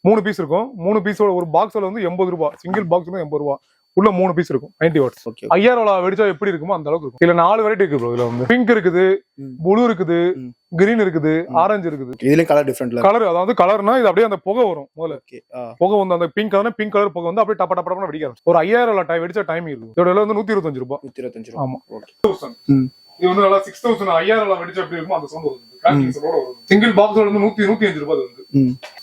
[SPEAKER 1] மூணு பீஸ் இருக்கும். மூணு பீஸோட ஒரு பாக்ஸ்ல வந்து எண்பது ரூபாய். சிங்கிள் பாக்ஸ் எண்பது ரூபாய். உள்ள மூணு பீஸ் இருக்கும். நைன்டி வாட்ஸ் ஐயாயிரம் வெடிச்சா எப்படி இருக்குமோ அந்த அளவுக்கு இருக்கும். இதுல நாலு வெரைட்டி இருக்கு. இதுல வந்து. பிங்க் இருக்குது. ப்ளூ இருக்குது. கிரீன் இருக்குது. ஆரஞ்சு இருக்குது.
[SPEAKER 3] இதுலயும் கலர் டிஃப்ரெண்ட்ல
[SPEAKER 1] கலர் அதாவது கலர்னா இது அப்படியே அந்த புகை வரும் முதல்ல.
[SPEAKER 3] ஓகே
[SPEAKER 1] புகை வந்து அந்த பிங்க் கலர் பிங்க் கலர் புகை வந்து அப்படியே டப்ப டப்ப வெடிக்க. ஒரு ஐயாயிரம் டைம் வெடிச்சா டைம் இருக்கு இதோட வந்து நூத்தி இருபத்தஞ்சு ரூபாய்.
[SPEAKER 3] நூத்தி இருபத்தஞ்சு ரூபா.
[SPEAKER 1] ஆமா. இது வந்து நல்லா சிக்ஸ் தௌசண்ட் ஐயாயிரம் வெடிச்சா எப்படி இருக்கும் அந்த சவுண்ட் வருது. சிங்கிள் பாக்ஸோட வந்து நூத்தி நூத்தி அஞ்சு ரூபாய் வந்து.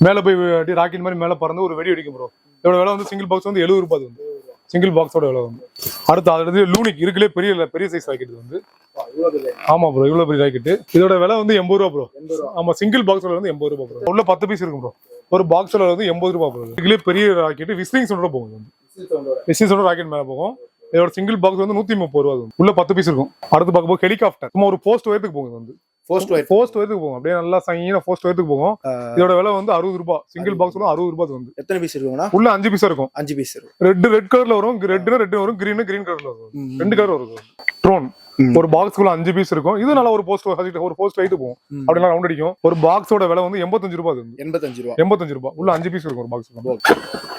[SPEAKER 1] மேல போய் ராக்கெட் மாதிரி மேல பறந்து ஒரு வெடி வெடிக்கும் ப்ரோ இதோட விலை வந்து சிங்கிள் பாக்ஸ் வந்து எழுபது ரூபாய் வந்து சிங்கிள் பாக்ஸோட விலை வந்து. அடுத்து அடுத்து லூனிக் இருக்குலே பெரிய பெரிய சைஸ் ராக்கெட் வந்து. ஆமா ப்ரோ இவ்வளவு பெரிய ராக்கெட் இதோட விலை வந்து எண்பது ரூபா ப்ரோ ஆமா சிங்கிள் பாக்ஸோட வந்து எண்பது ரூபா ப்ரோ உள்ள பத்து பீஸ் இருக்கும் ப்ரோ ஒரு பாக்ஸோட வந்து எண்பது ரூபா ப்ரோ இதுலயே பெரிய ராக்கெட் விஸ்லிங் சொல்ற போகும் வந்து. விஸ்லிங் சொல்ற ராக்கெட் மேல போகும். இதோட சிங்கிள் பாக்ஸ் வந்து நூத்தி முப்பது ரூபா உள்ள பத்து பீஸ் இருக்கும். அடுத்து பார்க்கும்போது ஹெலிகாப்டர் சும்மா ஒரு போஸ்ட் உயரத்துக்கு போகுது வந்து.
[SPEAKER 3] போஸ்ட் ஒயிட்
[SPEAKER 1] போஸ்ட் உயரத்துக்கு போகும் அப்படியே நல்லா சைனா போஸ்ட் உயரத்துக்கு போகும் இதோட விலை வந்து அறுபது ரூபாய். சிங்கிள் பாக்ஸ் வந்து அறுபது ரூபாய் வந்து.
[SPEAKER 3] எத்தனை பீஸ் இருக்கும்னா
[SPEAKER 1] உள்ள அஞ்சு பீஸ் இருக்கும்.
[SPEAKER 3] அஞ்சு பீஸ் இருக்கும்.
[SPEAKER 1] ரெட் ரெட் கலர்ல வரும் ரெட்னா ரெட் வரும் கிரீன் கிரீன் கலர்ல வரும். ரெண்டு கலர் வரும். ட்ரோன். ஒரு பாக்ஸ்க்குள்ள அஞ்சு பீஸ் இருக்கும். இது நல்லா ஒரு போஸ்ட் ஒரு போஸ்ட் ஹைட் போகும்.
[SPEAKER 3] ம்.
[SPEAKER 1] அப்படிலாம் ரவுண்ட் அடிக்கும். ஒரு பாக்ஸோட விலை வந்து எண்பத்தஞ்சு ரூபாய்.
[SPEAKER 3] எண்பத்தஞ்சு ரூபா.
[SPEAKER 1] எண்பத்தஞ்சு ரூபாய். உள்ள அஞ்சு பீஸ் இருக்கும் ஒரு பாக்ஸ்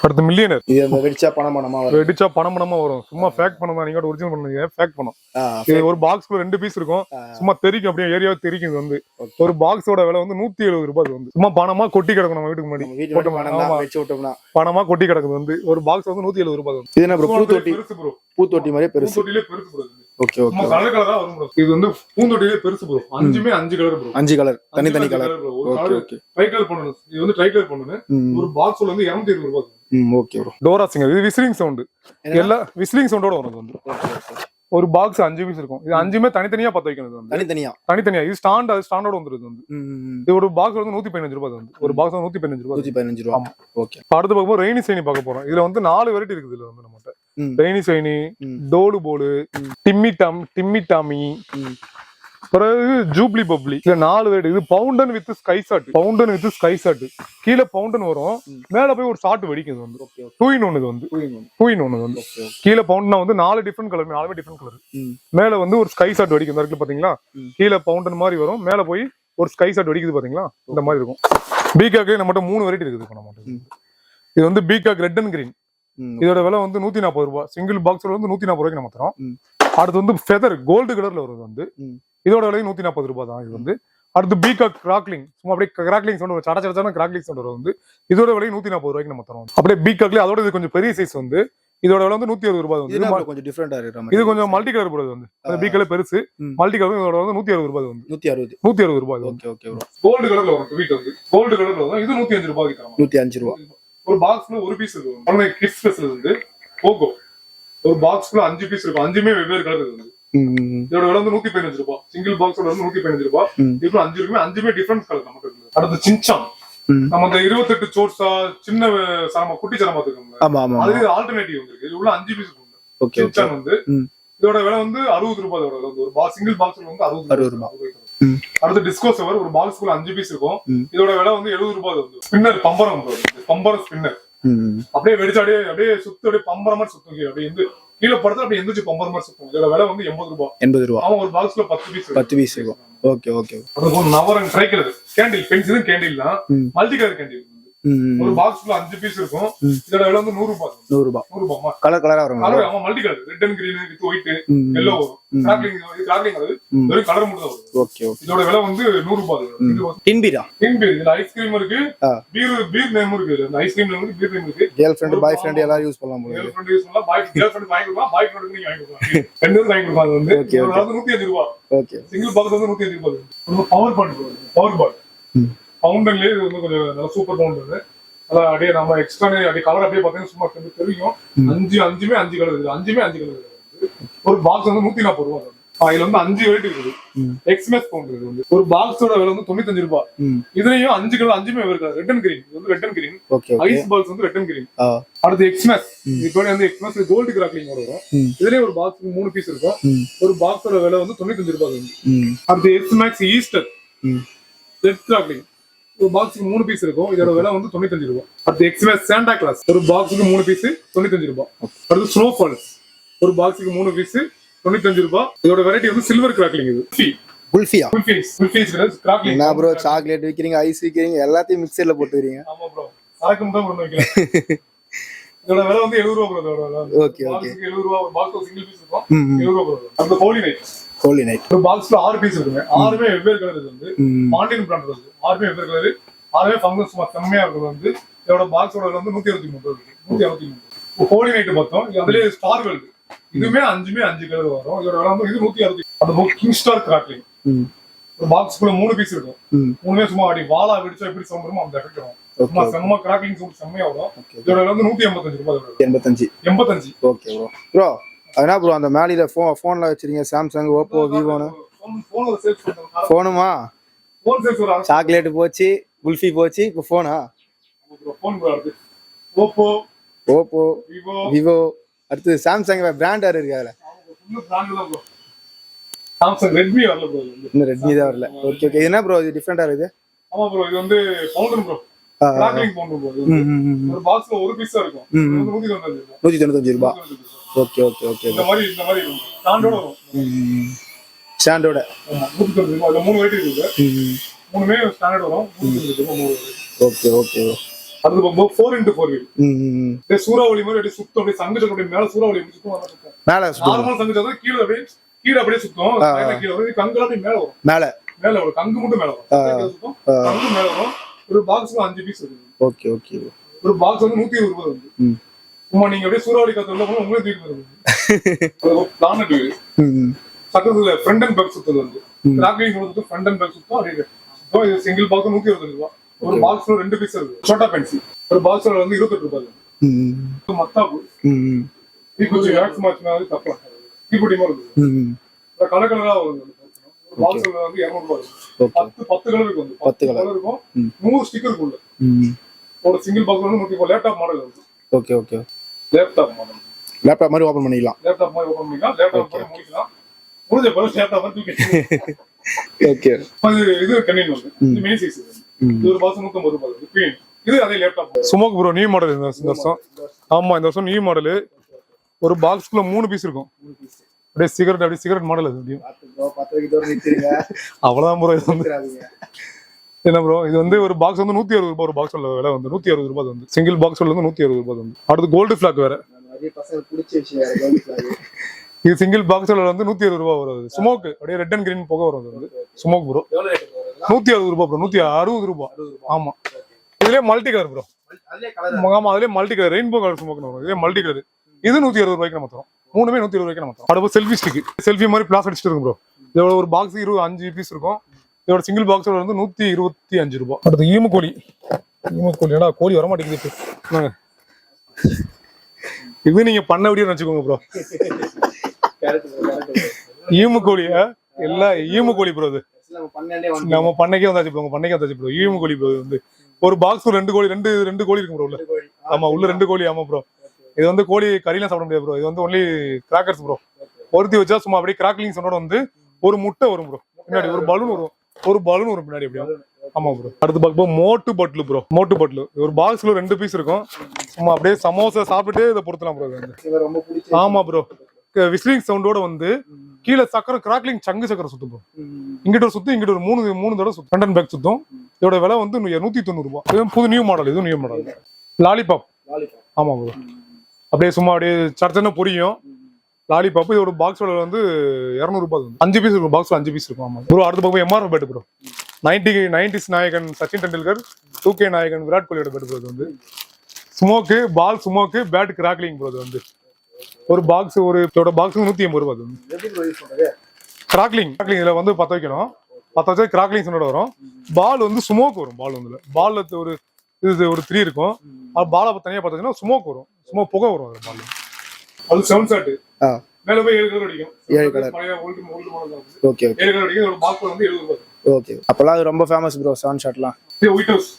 [SPEAKER 1] அடுத்து மில்லியனர்
[SPEAKER 3] வெடிச்சா பணம் பணமா வரும்.
[SPEAKER 1] வெடிச்சா பணம் பணமா வரும். சும்மா ஃபேக் பண்ண நீங்க ஒரிஜினல் பண்ணுங்க ஃபேக் பண்ணும் இது ஒரு பாக்ஸ்க்குள்ள ரெண்டு பீஸ் இருக்கும். சும்மா தெரிக்கும் அப்படியே ஏரியாவை தெரிக்கும் இது வந்து. ஒரு பாக்ஸோட விலை வந்து நூத்தி எழுபது ரூபாய் வந்து. சும்மா பணமா கொட்டி கிடக்கும் நம்ம வீட்டுக்கு முன்னாடி.
[SPEAKER 3] பணம்
[SPEAKER 1] கொட்டி கிடக்குது வந்து. ஒரு பாக்ஸ் வந்து நூத்தி எழுபது ரூபாய் வந்து.
[SPEAKER 3] இது பூத்தொட்டி. பூத்தொட்டி மாதிரியே பெருசு.
[SPEAKER 1] பெருசு ப்ரோ
[SPEAKER 3] ஓகே ஓகே
[SPEAKER 1] கலர் கலரா வரும் bro. இது வந்து பூந்தொட்டிலே பெருசு ப்ரோ அஞ்சுமே அஞ்சு கலர் ப்ரோ
[SPEAKER 3] அஞ்சு கலர் தனித்தனி colour okay okay.
[SPEAKER 1] Try colour பண்ணணும். இது வந்து ட்ரை கலர் பண்ணணும் ஒரு பாக்ஸ் வந்து இருநூத்தி இருபது ரூபாய்.
[SPEAKER 3] ம் ஓகே ப்ரோ
[SPEAKER 1] டோரா சிங்கர் இது விசிலிங் சவுண்ட்? எல்லா விசிலிங் சவுண்டோட வரும் வந்து. ஒரு பாக்ஸ் அஞ்சு பீஸ் இருக்கும். இது அஞ்சுமே தனித்தனியா பத்த வைக்கணும் வந்து.
[SPEAKER 3] தனித்தனியா?
[SPEAKER 1] தனித்தனியா. இது ஸ்டாண்ட் அது ஸ்டாண்டோட வந்துருது வந்து. இது ஒரு பாக்ஸ் வந்து நூத்தி பதினஞ்சு ரூபாய் வந்து. ஒரு பாக்ஸ் நூத்தி பதினஞ்சு ரூபாய்.
[SPEAKER 3] நூத்தி பதினஞ்சு ரூபா.
[SPEAKER 1] ஆமா.
[SPEAKER 3] ஓகே.
[SPEAKER 1] அடுத்து பார்க்கும்போது ரெய்னி சைனி பார்க்க போறோம். இதுல வந்து நாலு வெரைட்டி இருக்குது இதுல வந்து நம்மகிட்ட. ரெய்னி சைனி போலு
[SPEAKER 3] ம்.
[SPEAKER 1] Timmy Tom Timmy Tommy. பிறகு ஜூப்ளி பப்ளி இதுல நாலு வெரைட்டி இது fountain with sky shot fountain with sky shot கீழே பவுண்டன் வரும். மேல போய் ஒரு ஷாட் வெடிக்குது வந்து.
[SPEAKER 3] Okay okay.
[SPEAKER 1] டூ இன் இது வந்து. டூ இன் வந்து. கீழே பவுண்டனா வந்து நாலு டிஃப்ரெண்ட் கலர் நாலுமே டிஃப்ரெண்ட் கலர் மேல வந்து ஒரு ஸ்கை ஷாட் வெடிக்கும் இந்த இருக்கு பாத்தீங்களா. கீழே பவுண்டன் மாதிரி வரும். மேல போய் ஒரு ஸ்கை ஷாட் வெடிக்குது பாத்தீங்களா? இந்த மாதிரி இருக்கும். பீகாக்லயே நம்மகிட்ட மூணு வெரைட்டி இருக்குது இப்ப நம்மகிட்ட
[SPEAKER 3] ம்.
[SPEAKER 1] இது வந்து பீகாக் ரெட் அண்ட் கிரீன் இதோட விலை வந்து நூத்தி நாற்பது ரூபாய் சிங்கிள் பாக்ஸ்ல வந்து நூத்தி நாற்பது ரூபாய்க்கு நம்ம தரோம். அடுத்து வந்து ஃபெதர் கோல்டு கலர்ல வருது வந்து. இதோட விலை நூத்தி நாற்பது ரூபாய் தான் இது வந்து. அடுத்து பீகாக் கிராக்லிங் சும்மா அப்படியே கிராக்லிங் சவுண்ட் வரும். சட சடச்சான கிராக்லிங் சவுண்ட் வந்து. இதோட விலை நூத்தி நாற்பது ரூபாய்க்கு நம்ம தரோம். அப்படியே பீகாக்ல அதோட இது கொஞ்சம் பெரிய சைஸ் வந்து. இதோட விலை வந்து நூத்தி அறுபது ரூபாய் வந்து.
[SPEAKER 2] கொஞ்சம் டிஃப்ரெண்டா இருக்கிற
[SPEAKER 1] இது கொஞ்சம் மல்டி கலர் ப்ரோ இது வந்து பி கலர் பெருசு. மல்டி கலர் இதோட வந்து நூத்தி அறுபது ரூபாய் வந்து.
[SPEAKER 2] நூத்தி அறுபது.
[SPEAKER 1] நூத்தி அறுபது ரூபாய்
[SPEAKER 2] ஓகே ஓகே
[SPEAKER 1] கோல்டு கலர்ல வரும் வீட்டு வந்து. கோல்டு கலர்ல வரும். இது நூத்தி அஞ்சு ரூபாய்க்கு தரலாம்
[SPEAKER 2] நூத்தி அஞ்சு ரூபா.
[SPEAKER 1] ஒரு பாக்ஸ்ல ஒரு பீஸ் இருக்கும் குழந்தை கிட்ஸ் ஸ்பெஷல் வந்து போகோ ஒரு பாக்ஸ்ல அஞ்சு பீஸ் இருக்கும். அஞ்சுமே வெவ்வேறு கலர் இருக்கு
[SPEAKER 2] ம்.
[SPEAKER 1] இதோட விலை வந்து நூத்தி பதினஞ்சு ரூபாய். சிங்கிள் பாக்ஸோட வந்து நூத்தி பதினஞ்சு ரூபாய். இப்போ அஞ்சு இருக்குமே அஞ்சுமே டிஃபரன்ஸ் கலர் நமக்கு இருக்கு அடுத்து சின்சான். நம்ம அந்த இருபத்தெட்டு சோட்ஸா சின்ன சரமா குட்டி சரமா
[SPEAKER 2] ஆமா
[SPEAKER 1] அது ஆல்டர்னேட்டிவ் வந்திருக்கு இது உள்ள அஞ்சு பீஸ் சின்சான் வந்து. இதோட விலை வந்து அறுபது ரூபாய் இதோட ஒரு சிங்கிள் பாக்ஸ்ல வந்து அறுபது
[SPEAKER 2] ரூபாய்.
[SPEAKER 1] ரூபாய். அடுத்து டிஸ்கோ சவர் ஒரு பாக்ஸ்க்குள்ள அஞ்சு பீஸ் இருக்கும். இதோட விலை வந்து எழுபது ரூபாய் வந்து ஸ்பின்னர் பம்பரம். பம்பரம் ஸ்பின்னர். அப்படியே வெடிச்சு அப்படியே அப்படியே சுத்து அப்படியே பம்பர மாதிரி சுத்தும். அப்படியே எந்த கீழே படுத்து அப்படியே எந்திரிச்சு பம்பர மாதிரி சுத்தும் இதோட விலை வந்து எண்பது ரூபாய்
[SPEAKER 2] எண்பது ரூபா
[SPEAKER 1] அவன் ஒரு பாக்ஸ்ல பத்து பீஸ்
[SPEAKER 2] பத்து பீஸ் இருக்கும் ஓகே ஓகே
[SPEAKER 1] நவரன் ட்ரைக்கிறது கேண்டில் பென்சிலும் கேண்டில் தான். மல்டி கலர் கேண்டில் ஒரு. பாக்ஸ்ல அஞ்சு பீஸ் இருக்கும். இதோட விலை வந்து நூறு ரூபாய்
[SPEAKER 2] நூறு ரூபா
[SPEAKER 1] நூறு ரூபாய்
[SPEAKER 2] கலர் கலரா வரும்
[SPEAKER 1] கலர் அவன் multi colour red and green with white. Yellow வரும். இது கிராக்லிங் அது. வெறும் கலர் மட்டும் தான் வரும்.
[SPEAKER 2] ஓகே ஓகே
[SPEAKER 1] இதோட விலை வந்து நூறு ரூபாய்
[SPEAKER 2] ம். டின்பீரா
[SPEAKER 1] கிங் பீர் இதுல ஐஸ்கிரீம் இருக்கு. பீர் பீர் நேம் இருக்கு. அந்த ஐஸ்கிரீம் நேம் இருக்கு பீர் நேம் இருக்கு.
[SPEAKER 2] கேர்ள் ஃப்ரெண்ட் பாய் ஃப்ரெண்ட் எல்லாரும் யூஸ் பண்ணலாம்
[SPEAKER 1] கேர்ள் ஃப்ரெண்ட் யூஸ் பண்ணலாம். பாய் கேர்ள் ஃப்ரெண்ட் வாங்கி கொடுக்கலாம். பாய் ஃப்ரெண்ட் நீங்க வாங்கி கொடுக்கலாம். ரெண்டு பேரும் வாங்கி கொடுக்கலாம். அது வந்து நூத்தி அஞ்சு ரூபாய்
[SPEAKER 2] ஓகே
[SPEAKER 1] சிங்கிள் பாக்ஸ் வந்து நூத்தி அஞ்சு ரூபாய் பவர் பாட் பவர் பாட்
[SPEAKER 2] ம்.
[SPEAKER 1] பவுண்டர்லயே இது வந்து கொஞ்சம் நல்லா சூப்பர் பவுண்டர் அதான் அப்படியே நம்ம எக்ஸ்ட்ரா அப்படியே கலர் அப்படியே பார்த்தீங்கன்னா சும்மா தெரியும். அஞ்சு அஞ்சுமே அஞ்சு கலர் இருக்குது. அஞ்சுமே அஞ்சு கலர் இருக்குது. ஒரு பாக்ஸ் வந்து நூத்தி நாற்பது ரூபா இதுல வந்து அஞ்சு வெரைட்டி இருக்குது. எக்ஸ்மெஸ் பவுண்டர் இது வந்து. ஒரு பாக்ஸோட விலை வந்து தொண்ணூத்தஞ்சு ரூபாய் இதுலயும் அஞ்சு கலர் அஞ்சுமே இருக்கு ரெட் அண்ட் கிரீன் இது வந்து red and green ice balls வந்து ரெட் அண்ட் கிரீன் அடுத்து எக்ஸ்மெஸ். இப்போ வந்து எக்ஸ்மெஸ் கோல்டு கிராக்லிங் வரும்.
[SPEAKER 2] ம்.
[SPEAKER 1] இதுலயே ஒரு பாக்ஸ் மூணு பீஸ் இருக்கும். ஒரு பாக்ஸோட விலை வந்து தொண்ணூத்தஞ்சு ரூபாய் அடுத்து Xmas Easter red crackling ஒரு பாக்ஸுக்கு மூணு பீஸ் இருக்கும். இதோட விலை வந்து தொண்ணூத்தஞ்சு ரூபாய். அடுத்து எக்ஸ் மேக்ஸ் சாண்டா கிளாஸ் ஒரு பாக்ஸுக்கு மூணு பீஸ் தொண்ணூத்தஞ்சு ரூபாய். அடுத்து ஸ்னோ ஃபால்ஸ் ஒரு பாக்ஸுக்கு மூணு பீஸ் தொண்ணூத்தஞ்சு ரூபாய். இதோட வெரைட்டி வந்து சில்வர் கிராக்லிங் இது.
[SPEAKER 2] குல்ஃபியா
[SPEAKER 1] full face full face crackling
[SPEAKER 2] என்ன ப்ரோ சாக்லேட் விக்கிறீங்க ஐஸ் விக்கிறீங்க எல்லாத்தையும் மிக்சர்ல போட்டுக்கிறீங்க.
[SPEAKER 1] ஆமா ப்ரோ சரக்கு மட்டும் கொண்டு வைக்கிறேன் இதோட விலை வந்து எழுபது ரூபா ப்ரோ இதோட விலை.
[SPEAKER 2] ஓகே ஓகே
[SPEAKER 1] எழுபது ரூபா ஒரு பாக்ஸ் சிங்கிள் பீஸ் இருக்கும். எழுபது ரூபா ப்ரோ அடுத்து ஹோலி நைட்
[SPEAKER 2] ஹோலி நைட்
[SPEAKER 1] ஒரு பாக்ஸ்ல ஆறு பீஸ் இருக்குங்க. ஆறுமே வெவ்வேறு கலர் இது வந்து.
[SPEAKER 2] ம்.
[SPEAKER 1] பாண்டியன் பிராண்ட் வருது ஆறுமே வெவ்வேறு கலர் ஆறுமே ஃபங்க்ஷன் சும்மா செம்மையா இருக்குது வந்து. இதோட பாக்ஸோட வந்து நூத்தி அறுபத்தி மூணு இருக்கு நூத்தி அறுபத்தி மூணு ஹோலி நைட் பார்த்தோம் அதுலயே ஸ்டார் வேல்டு இதுவுமே அஞ்சுமே அஞ்சு கலர் வரும். இதோட விலை வந்து இது நூத்தி அறுபத்தி அந்த கிங் ஸ்டார் கிராக்லிங் ஒரு பாக்ஸ்க்குள்ள மூணு பீஸ் இருக்கும். மூணுமே சும்மா அப்படி வாலா வெடிச்சா எப்படி வருமோ அந்த எஃபெக்ட் வரும். சும்மா செம்ம கிராக்லிங் செம்மையா வரும். இதோட வந்து நூத்தி எண்பத்தஞ்சு ரூபாய்.
[SPEAKER 2] எண்பத்தஞ்சு.
[SPEAKER 1] எண்பத்தஞ்சு.
[SPEAKER 2] ஓகே ப்ரோ என்ன ப்ரோ அந்த மேலில ஃபோன் ஃபோன்ல வச்சிருக்கீங்க சாம்சங் ஓப்போ விவோன்னு ஃபோனுமா
[SPEAKER 1] போன் சேல்ஸ் ஒரு
[SPEAKER 2] சாக்லேட் போச்சு குல்ஃபி போச்சு இப்போ ஃபோனா
[SPEAKER 1] ஓப்போ
[SPEAKER 2] ஓப்போ
[SPEAKER 1] விவோ
[SPEAKER 2] அடுத்து சாம்சங் பிராண்ட் வேறு இருக்கு அதில்.
[SPEAKER 1] சாம்சங் ரெட்மி வரல ப்ரோ
[SPEAKER 2] இன்னும் ரெட்மி தான் வரல. ஓகே ஓகே என்ன ப்ரோ இது டிஃப்ரெண்டாக இருக்குது
[SPEAKER 1] ஆமா ப்ரோ இது வந்து பவுண்டர் ப்ரோ. ஒரு பாக்ஸ்ல ஒரு பீஸ் இருக்கும். நூத்தி தொண்ணூத்தஞ்சு ரூபாய்.
[SPEAKER 2] Okay okay okay.
[SPEAKER 1] இந்த மாதிரி இந்த மாதிரி ஸ்டாண்டோட வரும்.
[SPEAKER 2] ஸ்டாண்டோட
[SPEAKER 1] மூணு வெரைட்டி இருக்கு. மூணுமே ஸ்டாண்டர்ட் வரும்.
[SPEAKER 2] Okay okay.
[SPEAKER 1] அடுத்து பார்க்கும்போது ஃபோர் இன்ட்டு ஃபோர் வீல் சூறாவளி மாதிரி அப்படியே சுத்தம். அப்படியே சங்கு சக்கரம் அப்படியே மேல சூறாவளி சுத்தம்.
[SPEAKER 2] மேலே
[SPEAKER 1] நார்மல் சங்கு சக்கரம் கீழே அப்படியே கீழே அப்படியே சுத்தம். கீழே வரும். கங்கு அப்படியே மேல வரும்.
[SPEAKER 2] மேலே.
[SPEAKER 1] மேல வரும். கங்கு மட்டும் மேல வரும். கங்கு மேல வரும். ஒரு பாக்ஸ்ல அஞ்சு பீஸ் இருக்கு.
[SPEAKER 2] Okay okay.
[SPEAKER 1] ஒரு பாக்ஸ் வந்து நூத்தி இருபது ரூபாய் வந்து நீங்க அப்படியே சூறாவளி காத்து உள்ள உங்களே தூக்கிட்டு வருது பிளானட் சக்கரத்துல ஃப்ரண்ட் அண்ட் பேக் சுத்தது வந்து.
[SPEAKER 2] ம்.
[SPEAKER 1] கிராக்லிங் கொடுத்து ஃப்ரண்ட் அண்ட் பேக் சுத்தம் அப்படியே சிங்கிள் பாக்ஸ் நூத்தி இருபது ரூபாய் ஒரு பாக்ஸ்ல ரெண்டு பீஸ் இருக்கு. சோட்டா பென்சி ஒரு பாக்ஸ்ல வந்து இருபத்தெட்டு ரூபாய் மத்தாப்பு. தீக்குச்சி வேக்ஸ் மாச்சினாலும் தப்பலாம். தீக்குட்டி மாதிரி இருக்குது கலர் கலரா. ஒரு பாக்ஸ்ல வந்து இரநூறு ரூபாய் இருக்கும்.
[SPEAKER 2] ஓகே.
[SPEAKER 1] பத்து பத்து கலர் இருக்கு வந்து
[SPEAKER 2] பத்து.
[SPEAKER 1] கலர் இருக்கும். நூறு ஸ்டிக்கர்
[SPEAKER 2] ம்
[SPEAKER 1] ஒரு சிங்கிள் பாக்ஸ் வந்து நூத்தி லேப்டாப் மாடல் வந்து.
[SPEAKER 2] Okay okay.
[SPEAKER 1] Laptop model
[SPEAKER 2] laptop மாதிரி ஓப்பன் பண்ணிக்கலாம்.
[SPEAKER 1] லேப்டாப் மாதிரி ஓபன் பண்ணிக்கலாம். லேப்டாப் மாதிரி முடிக்கலாம். முடிஞ்ச பிறகு லேப்டாப் மாதிரி தூக்கி
[SPEAKER 2] ஓகே
[SPEAKER 1] அது இது கண்ணின் வந்து இது மினி சைஸ் இது ஒரு பாக்ஸ் நூத்தம்பது ரூபாய். இது அதே laptop smoke bro new model இந்த வருஷம். ஆமா இந்த வருஷம் நியூ மாடல் ஒரு பாக்ஸ்க்குள்ள மூணு பீஸ் இருக்கும். அப்படியே சிகரெட் அப்படியே சிகரெட் மாடல் அது அப்படியே. அவ்வளவுதான் ப்ரோ இது வந்து. என்ன ப்ரோ இது வந்து ஒரு பாக்ஸ் வந்து நூத்தி அறுபது ரூபாய் ஒரு பாக்ஸ் உள்ள விலை வந்து. நூத்தி அறுபது ரூபாய் வந்து. சிங்கிள் பாக்ஸ் வந்து நூத்தி அறுபது ரூபாய் வந்து. அடுத்து கோல்டு ஃபிளாக் வேற. இது சிங்கிள் பாக்ஸ் வந்து நூத்தி அறுபது ரூபாய் வரும் ஸ்மோக் அப்படியே ரெட் அண்ட் கிரீன் போக வரும் வந்து. ஸ்மோக் ப்ரோ நூத்தி அறுபது ரூபாய் ப்ரோ நூத்தி அறுபது ரூபாய். ஆமா. இதுலயே மல்டி கலர் ப்ரோ ஆமா அதுலயே multi colour rainbow colour smoke வரும். இதுலயே மல்டி கலர் இது நூத்தி அறுபது ரூபாய்க்கு நம்ம தரோம். மூணுமே நூத்தி இருபது ரூபாய்க்கு நம்ம தரோம். அடுப்பு செல்ஃபி ஸ்டிக் செல்ஃபி மாதிரி பிளாஸ் அடிச்சுட்டு இருக்கும் ப்ரோ இதோட ஒரு பாக்ஸ் இருபது அஞ்சு பீஸ் இருக்கும். இதோட சிங்கிள் பாக்ஸோட வந்து நூத்தி இருபத்தி அஞ்சு ரூபாய். அடுத்து ஈமு கோழி. ஈமு கோழி ஏடா கோழி வர மாட்டேங்குது. இது நீங்க பண்ண வீடியோ வச்சுக்கோங்க ப்ரோ ஈமு கோழி ஆ? எல்லா ஈமு கோழி ப்ரோ இது. நம்ம பண்ணைக்கே வந்தாச்சு ப்ரோ பண்ணைக்கே வந்தாச்சு ப்ரோ ஈமு கோழி ப்ரோ வந்து. ஒரு பாக்ஸ் ரெண்டு கோழி ரெண்டு ரெண்டு கோழி இருக்கும் ப்ரோ உள்ள. ஆமா உள்ள ரெண்டு கோழி ஆமா ப்ரோ இது வந்து கோழி கறிலாம் சாப்பிட முடியாது ப்ரோ இது வந்து ஒன்லி கிராக்கர்ஸ் ப்ரோ ஒருத்தி வச்சா சும்மா அப்படியே கிராக்லிங் சொன்னோட வந்து ஒரு முட்டை வரும் ப்ரோ பின்னாடி ஒரு பலூன் வரும். ஒரு பலூன் வரும் பின்னாடி அப்படியே ஆமா ப்ரோ அடுத்து பார்க்கும்போது மோட்டு பட்லு ப்ரோ மோட்டு பட்லு ஒரு பாக்ஸ்ல ரெண்டு பீஸ் இருக்கும். சும்மா அப்படியே சமோசா சாப்பிட்டுட்டு இதை பொறுத்தலாம் ப்ரோ ஆமா ப்ரோ விஸ்லிங் சவுண்டோட வந்து கீழே சக்கரை கிராக்லிங் சங்கு சக்கரை சுத்தும் ப்ரோ இங்கிட்ட ஒரு சுத்து இங்கிட்ட ஒரு மூணு மூணு தடவை சுத்தும். ஃப்ரண்ட் அண்ட் பேக் சுத்தும். இதோட விலை வந்து நூத்தி தொண்ணூறு ரூபாய் இது புது நியூ மாடல் இது நியூ மாடல் லாலிபாப் ஆமா ப்ரோ அப்படியே சும்மா அப்படியே சர்ச்சனை புரியும். லாலிபாப் இதோட பாக்ஸோட வந்து இரநூறுபா அஞ்சு பீஸ் இருக்கும் பாக்ஸ்ல அஞ்சு பீஸ் இருக்கும் ஆமா. ப்ரோ அடுத்த பக்கம் MR bat bro ninety nineties நாயகன் சச்சின் டெண்டுல்கர் டூ கே நாயகன் விராட் கோலியோட பேட் ப்ரோ இது வந்து. Smoke ball smoke bat crackling bro இது வந்து. ஒரு பாக்ஸ் ஒரு இதோட பாக்ஸ் எண்பது ரூபாய் இது வந்து. கிராக்லிங் கிராக்லிங் இதுல வந்து பத்த வைக்கணும். பத்த வச்சா கிராக்லிங் சொன்னோட வரும். பால் வந்து ஸ்மோக் வரும் பால் வந்து. பால்ல ஒரு இது ஒரு த்ரீ இருக்கும். அது பாலை தனியா பார்த்தீங்கன்னா ஸ்மோக் வரும். ஸ்மோக் புகை வரும் அது பால் அது செவன் ஷாட். மேல போய் ஏழு கலர் அடிக்கும்.
[SPEAKER 3] ஏழு colour.
[SPEAKER 1] பழைய ஓல்டு ஓல்டு மாடல் தான் அது.
[SPEAKER 3] ஓகே ஓகே
[SPEAKER 1] ஏழு கலர் அடிக்கும். ஒரு பாக்ஸ் வந்து எழுபது ரூபாய்
[SPEAKER 3] ஓகே அப்பெல்லாம் அது ரொம்ப ஃபேமஸ் ப்ரோ செவன் ஷாட்லாம்
[SPEAKER 1] இது ஒயிட் ஹவுஸ்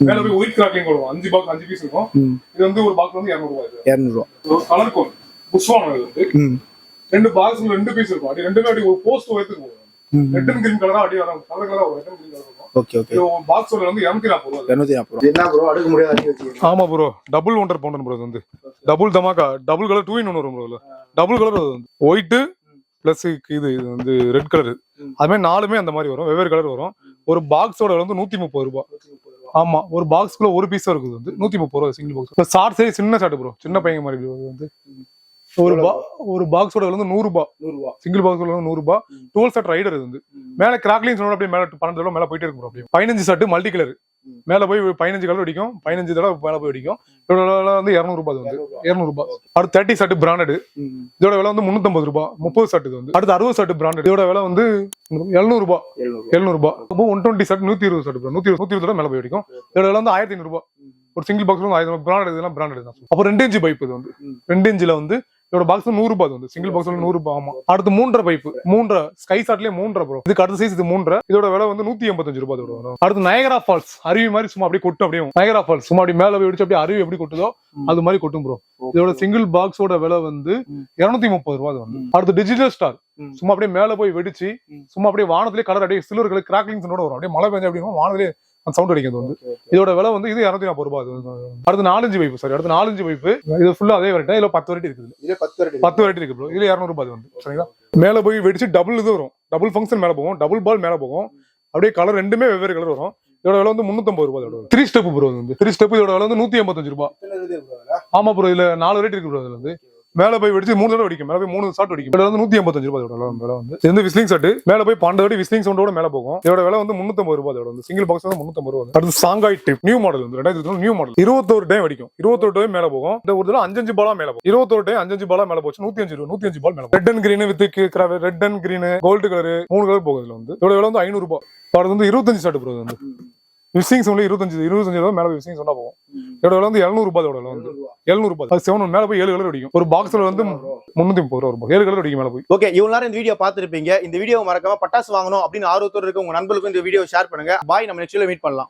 [SPEAKER 1] மேல போய் ஒயிட் கிராக்லிங் வரும் அஞ்சு பாக்ஸ் அஞ்சு பீஸ் இருக்கும். இது வந்து ஒரு பாக்ஸ் வந்து இரநூறு ரூபாய் இது.
[SPEAKER 3] இரநூறுவா
[SPEAKER 1] ஒரு கலர் கோன் புஷ்வான் இது வந்து. ரெண்டு பாக்ஸ்ல ரெண்டு பீஸ் இருக்கும். அப்படி ரெண்டுமே அப்படி ஒரு போஸ்ட் உயரத்துக்கு போகும்
[SPEAKER 3] ம்
[SPEAKER 1] ரெட் அண்ட் கிரீன் கலரா அப்படியே வரும் கலர் கலரா வரும். ரெட் அண்ட் கிரீன் கலர் இருக்கும்
[SPEAKER 3] ஓகே ஓகே
[SPEAKER 1] இது பாக்ஸோட வந்து இரநூத்தி நாற்பது ரூபா
[SPEAKER 3] இரநூத்தி நாற்பது ரூபா என்ன ப்ரோ அடுக்க முடியாது அடி
[SPEAKER 1] ஆமா ப்ரோ டபுள் ஒன்றரை பவுண்ட் ப்ரோ வந்து. Double dhamaka double colour two in one வரும் ப்ரோ டபுள் கலர் அது வந்து. ஒயிட்டு பிளஸ் இது இது வந்து ரெட் கலர். அது மாதிரி நாலுமே அந்த மாதிரி வரும். வெவ்வேறு கலர் வரும். ஒரு பாக்ஸோட வந்து நூத்தி முப்பது ரூபாய் ஆமா ஒரு பாக்ஸ்க்குள்ள ஒரு பீஸ் இருக்குது வந்து. நூத்தி முப்பது ரூபாய் சிங்கிள் பாக்ஸ் ஷார்ட் சைஸ் சின்ன ஷார்ட் ப்ரோ சின்ன பையன் மாதிரி இது வந்து. ஒரு ஒரு பாக்ஸோட வந்து நூறு ரூபாய்
[SPEAKER 2] நூறுரூவா
[SPEAKER 1] சிங்கிள் பாக்ஸ் வந்து நூறு ரூபாய் டுவெல் ஷர்ட் ரைடர் இது வந்து. மேல கிராக்லிங் சொன்னோட அப்படியே மேல பன்னெண்டு தடவை மேல போயிட்டே இருக்கும் அப்படியே. பதினஞ்சு ஷர்ட் மல்டி கலர். மேல போய் பதினஞ்சு கலர் அடிக்கும். பதினஞ்சு தடவை மேல போய் அடிக்கும். இதோட வந்து இரநூறு ரூபாய் இது வந்து. இரநூறு ரூபாய் அடுத்து தேர்ட்டி ஷர்ட் பிராண்டட் இதோட விலை வந்து முன்னூத்தம்பது ரூபாய் முப்பது ஷர்ட் இது வந்து. அடுத்து அறுபது ஷர்ட் பிராண்டட் இதோட விலை வந்து எழுநூறு ரூபாய்
[SPEAKER 3] எழுநூறு
[SPEAKER 1] எழுநூறு ரூபாய் ஒன் டுவெண்ட்டி ஷர்ட் நூத்தி இருபது ஷர்ட் நூத்தி நூத்தி இருபது தடவை மேல போய் அடிக்கும். இதோட விலை வந்து ஆயிரத்தி ஐநூறு ரூபாய் ஒரு சிங்கிள் பாக்ஸ் வந்து ஆயிரம் பிராண்டட் இதெல்லாம் பிராண்டட் தான். அப்போ ரெண்டு இன்ச்சு பைப் இது வந்து. ரெண்டு இன்ச்சுல வந்து இதோட பாக்ஸ் நூறு ரூபாய் இது வந்து சிங்கிள் பாக்ஸ் நூறு ரூபாய் ஆமா அடுத்து மூன்றரை பைப் மூன்றரை ஸ்கை ஷாட்லயே மூன்றரை ப்ரோ இதுக்கு அடுத்த சைஸ் இது மூன்றரை இதோட விலை வந்து நூத்தி எண்பத்தஞ்சு ரூபாய் இதோட விலை. அடுத்து நயகரா ஃபால்ஸ் அருவி மாதிரி சும்மா அப்படியே கொட்டும் அப்படியே நயகரா ஃபால்ஸ் சும்மா அப்படி மேல போய் வெடிச்சு அப்படியே அருவி எப்படி கொட்டுதோ. அது மாதிரி கொட்டும் ப்ரோ இதோட சிங்கிள் பாக்ஸோட விலை வந்து. இருநூத்தி முப்பது ரூபாய் இது வந்து. அடுத்து டிஜிட்டல் ஸ்டார். சும்மா அப்படியே மேல போய் வெடிச்சு. சும்மா அப்படியே வானத்திலே கலர் அப்படியே சில்வர் கலர் கிராக்லிங் வரும் அப்படியே மழை பெஞ்சு அப்படின்னா வானத்திலே அந்த சவுண்ட் அடிக்கிறது வந்து. இதோட விலை வந்து இது இரநூத்தி நாற்பது ரூபாய். அடுத்து நாலஞ்சு பைப்பு சாரி அடுத்து நாலஞ்சு பைப்பு இது ஃபுல்லா அதே வெரைட்டி இதுல பத்து வெரைட்டி இருக்குது
[SPEAKER 3] பத்து வரட்டி
[SPEAKER 1] இருக்கு ப்ரோ இதுல இரநூறு ரூபாய் இது வந்து சரிங்களா? மேல போய் வெடிச்சு டபுள் இது வரும். டபுள் ஃபங்க்ஷன் மேல போகும். டபுள் பால் மேல போகும். அப்படியே கலர் ரெண்டுமே வெவ்வேறு கலர் வரும். இதோட விலை வந்து முன்னூத்தம்பது ரூபாய் இதோட த்ரீ ஸ்டெப் ப்ரோ வந்து. த்ரீ ஸ்டெப் இதோட விலை வந்து நூத்தி எண்பத்தஞ்சு ரூபாய்? ஆமா ப்ரோ இதுல நாலு வெரைட்டி இருக்கு ப்ரோ இதுல வந்து. மேல போய் வெடிச்சு மூணு தடவை வெடிக்கும். மேல போய் மூணு ஷாட் வெடிக்கும். இதுல வந்து நூத்தி ஐம்பத்தஞ்சு ரூபாய் இதோட விலை வந்து. இது வந்து விஸ்லிங் ஷாட் மேல போய் பன்னெண்டு வாட்டி விஸ்லிங் சவுண்டோட மேல போகும். இதோட விலை வந்து முன்னூத்தம்பது ரூபாய் இதோட வந்து. சிங்கிள் பாக்ஸ் வந்து முன்னூத்தம்பது ரூபாய் அடுத்து சாங்காய் டிப் நியூ மாடல் வந்து. ரெண்டாயிரத்தி நியூ மாடல் இருபத்தோரு டைம் அடிக்கும் இருபத்தோரு டைம் மேல போகும். இந்த ஒரு தடவை அஞ்சஞ்சு பாலா மேல போகும். இருபத்தோரு டைம் அஞ்சஞ்சு பாலா மேல போச்சு. நூத்தி அஞ்சு ரூபா நூத்தி அஞ்சு பால் மேல red and green with red and green gold colour மூணு கலர் போகும் இதுல வந்து. இதோட விலை வந்து ஐநூறு ரூபாய். வந்து இருபத்தஞ்சு ஷாட் போகுது வந்து. விசிங் சவுண்ட்ல இருபத்தஞ்சு இருபத்தஞ்சு ரூபாய் மேல விசிங் சொன்னா போகும். இதோட விலை வந்து எழுநூறு ரூபாய் இதோட வந்து
[SPEAKER 3] எழுநூறு ரூபா.
[SPEAKER 1] ரூபாய். அது செவன் மேல போய் ஏழு கலர் அடிக்கும். ஒரு பாக்ஸ்ல வந்து முன்னூத்தி முப்பது ரூபா இருக்கும் ஏழு கலர் அடிக்கும் மேல போய்.
[SPEAKER 2] ஓகே இவ்வளவு நேரம் இந்த வீடியோ பார்த்திருப்பீங்க. இந்த வீடியோ மறக்காம பட்டாசு வாங்கணும் அப்படின்னு ஆர்வத்தோட இருக்க உங்க நண்பர்களுக்கும் இந்த வீடியோ ஷேர் பண்ணுங்க. பாய் நம்ம நெக்ஸ்ட்ல மீட் பண்ணலாம்.